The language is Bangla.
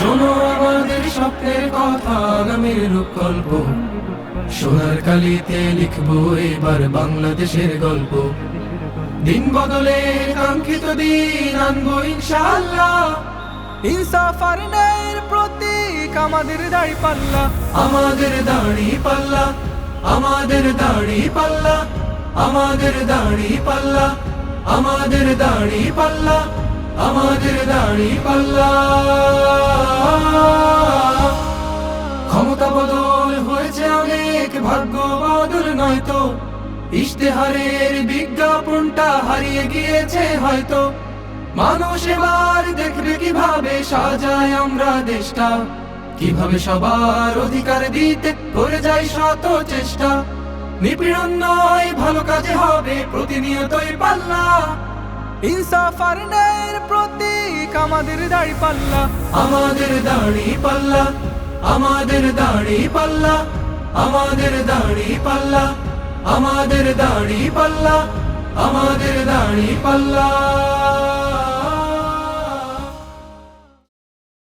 শোনো আমাদের স্বপ্নের কথা আগামীর রূপকল্প। সোনার কালিতে লিখব এবার বাংলাদেশের গল্প। দিন বদলে কাঙ্ক্ষিত দিন, আনব ইনশাআল্লাহ। ইনসাফ আর ন্যায়ের প্রতীক আমাদের দাড়ি পাল্লা। আমাদের দাড়ি পাল্লা, আমাদের দাড়ি পাল্লা, আমাদের দাড়ি পাল্লা, আমাদের দাড়ি পাল্লা, আমাদের দাড়ি পাল্লা। ক্ষমতা বদল হয়েছে অনেক, ভাগ্য বদল নয়তো ইশতেহারের বিজ্ঞাপনটা হারিয়ে গিয়েছে হয়তো। মানুষ এবার দেখবে কীভাবে সাজায় আমরা দেশটা। কীভাবে সবার অধিকার দিতে করে যাই শত চেষ্টা। নিপীড়ন নয়, ভালো কাজে হবে প্রতিনিয়তই পাল্লা। ইনসাফ প্রতীক আমাদের দাড়ি পাল্লা। আমাদের দাড়ি পাল্লা। আমাদের দাড়ি পাল্লা আমাদের দাড়ি পাল্লা আমাদের দাড়ি পাল্লা আমাদের দাড়ি পাল্লা।